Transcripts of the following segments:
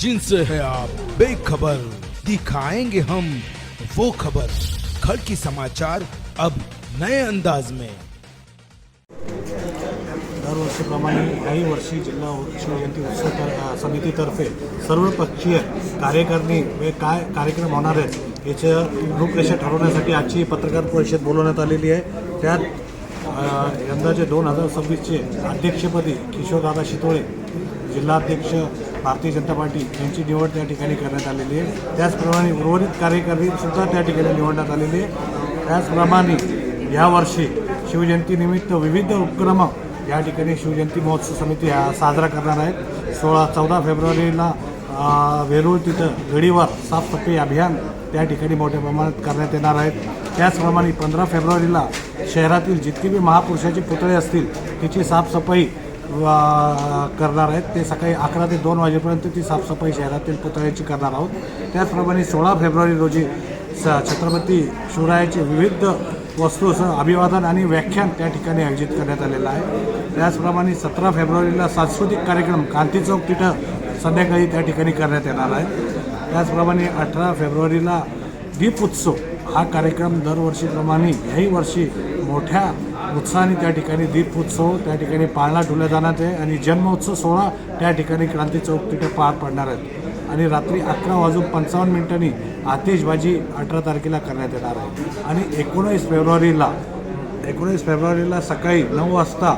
जिनसे है आप। बेखबर दिखाएंगे हम वो खबर। खड़की समाचार अब नए अंदाज में। दरवर्षीप्रमाणे याही वर्षी जिल्हा शिवजयंती उत्सव तर- समितीतर्फे सर्वपक्षीय कार्यकारिणी वे काय कार्यक्रम होणार आहेत याचं रूपरेषा ठरवण्यासाठी आजची पत्रकार परिषद बोलवण्यात आलेली आहे. त्यात यंदाचे दोन हजार सव्वीसचे अध्यक्षपदी किशोरदादा शितोळे जिल्हाध्यक्ष भारतीय जनता पार्टी यांची निवड त्या ठिकाणी करण्यात आलेली आहे. त्याचप्रमाणे उर्वरित कार्यकारिणीसुद्धा त्या ठिकाणी निवडण्यात आलेली आहे त्याचप्रमाणे यावर्षी शिवजयंतीनिमित्त विविध उपक्रम या ठिकाणी शिवजयंती महोत्सव समिती हा साजरा करणार आहेत. सोळा चौदा फेब्रुवारीला वेरूळ तिथं गडीवर साफसफाई अभियान त्या ठिकाणी मोठ्या प्रमाणात करण्यात येणार आहेत त्याचप्रमाणे पंधरा फेब्रुवारीला शहरातील जितके बी महापुरुषाचे पुतळे असतील त्याची साफसफाई करणार आहेत. ते सकाळी अकरा ते दोन वाजेपर्यंत ती साफसफाई शहरातील पुतळ्याची करणार आहोत. त्याचप्रमाणे सोळा फेब्रुवारी रोजी स छत्रपती शिवरायाचे विविध वस्तूसह अभिवादन आणि व्याख्यान त्या ठिकाणी आयोजित करण्यात आलेलं आहे. त्याचप्रमाणे सतरा फेब्रुवारीला सांस्कृतिक कार्यक्रम क्रांती चौक तिथं संध्याकाळी त्या ठिकाणी करण्यात येणार आहे. त्याचप्रमाणे अठरा फेब्रुवारीला दीप उत्सव हा कार्यक्रम दरवर्षीप्रमाणे याही वर्षी मोठ्या उत्साहाने त्या ठिकाणी दीप उत्सव त्या ठिकाणी पाळणा ठेवला जाणार आहे आणि जन्मोत्सव सोहळा त्या ठिकाणी क्रांती चौक तिथे पार पडणार आहेत आणि रात्री अकरा वाजून पंचावन्न मिनिटांनी आतिषबाजी अठरा तारखेला करण्यात येणार आहे. आणि एकोणीस फेब्रुवारीला एकोणीस फेब्रुवारीला सकाळी नऊ वाजता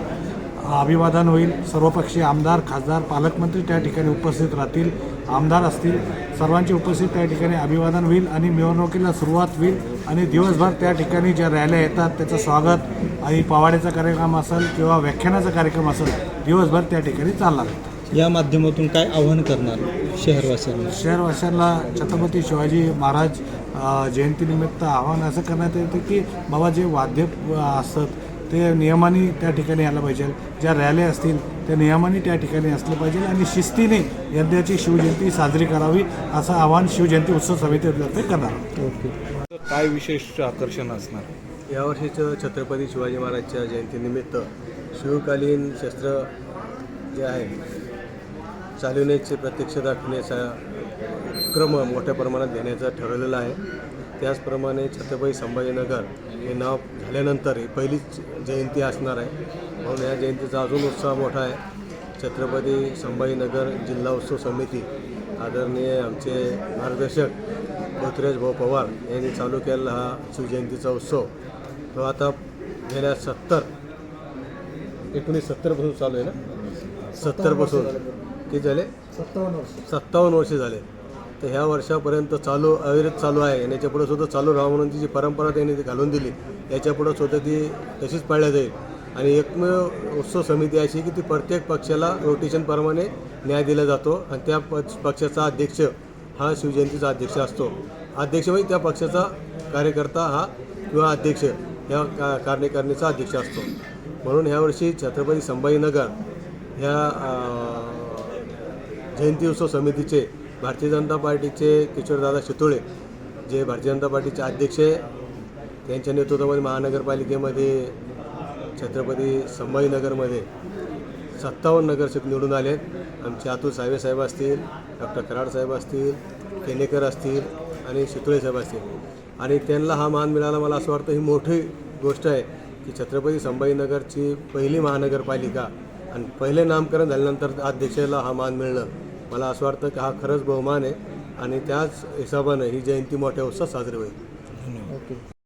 अभिवादन होईल. सर्वपक्षीय आमदार खासदार पालकमंत्री त्या ठिकाणी उपस्थित राहतील. आमदार असतील. सर्वांची उपस्थित त्या ठिकाणी अभिवादन होईल आणि मिरवणुकीला सुरुवात होईल आणि दिवसभर त्या ठिकाणी ज्या रॅल्या येतात त्याचं स्वागत आणि पवाड्याचा कार्यक्रम असेल किंवा व्याख्यानाचा कार्यक्रम असेल दिवसभर त्या ठिकाणी चालणार. या माध्यमातून काय आव्हान करणार शहरवासियांना? शहरवासियांना छत्रपती शिवाजी महाराज जयंतीनिमित्त आवाहन असं करण्यात येतं की बाबा जे वाद्य असतात ते नियमाने त्या ठिकाणी यायला पाहिजे. ज्या रॅल्या असतील त्या नियमाने त्या ठिकाणी असलं पाहिजे आणि शिस्तीने यंदाची शिवजयंती साजरी करावी असं आवाहन शिवजयंती उत्सव समितीतर्फे करणार. ओके. काय विशेष आकर्षण असणार? यावर्षीचं छत्रपती शिवाजी महाराजच्या जयंतीनिमित्त शिवकालीन शस्त्र जे आहे चालवण्याचे प्रत्यक्ष दाखवण्याचा क्रम मोठ्या प्रमाणात घेण्याचं ठरवलेलं आहे. त्याचप्रमाणे छत्रपती संभाजीनगर हे नाव झाल्यानंतर ही पहिलीच जयंती असणार आहे. म्हणून या जयंतीचा अजून उत्साह मोठा आहे. छत्रपती संभाजीनगर जिल्हा उत्सव समिती आदरणीय आमचे मार्गदर्शक पृथ्वीराज भाऊ पवार यांनी चालू केलेला हा शिवजयंतीचा उत्सव. तो आता गेल्या सत्तर एकोणीस सत्तरपासून चालू आहे ना? सत्तरपासून किती झाले? सत्तावन्न वर्ष झाले. तर ह्या वर्षापर्यंत चालू अविरत चालू आहे. आणि याच्यापुढं सुद्धा चालू राहा म्हणून ती जी परंपरा त्यांनी ती घालून दिली. याच्यापुढं सुद्धा ती तशीच पाळल्या जाईल. आणि एकमेव उत्सव समिती अशी की ती प्रत्येक पक्षाला रोटेशनप्रमाणे न्याय दिला जातो आणि त्या पक्ष पक्षाचा अध्यक्ष हा शिवजयंतीचा अध्यक्ष असतो. अध्यक्ष म्हणजे त्या पक्षाचा कार्यकर्ता हा किंवा अध्यक्ष या का कार्यकारिणीचा अध्यक्ष असतो. म्हणून ह्यावर्षी छत्रपती संभाजीनगर ह्या जयंती उत्सव समितीचे भारतीय जनता पार्टीचे किशोरदादा शितोळे जे भारतीय जनता पार्टीचे अध्यक्ष आहे त्यांच्या नेतृत्वामध्ये महानगरपालिकेमध्ये छत्रपती संभाजीनगरमध्ये सत्तावन्न नगरसेवक निवडून आले आहेत. आमचे अतुल साहेब साहेब असतील डॉक्टर कराड साहेब असतील केनेकर असतील आणि शितोळे साहेब असतील. आणि त्यांना हा मान मिळाला मला असं वाटतं ही मोठी गोष्ट आहे की छत्रपती संभाजीनगरची पहिली महानगरपालिका आणि पहिले नामकरण झाल्यानंतर अध्यक्षाला हा मान मिळणं मला असं वाटतं की हा खरंच बहुमान आहे आणि त्याच हिशोबानं ही जयंती मोठ्या उत्साहात साजरी होईल. ओके.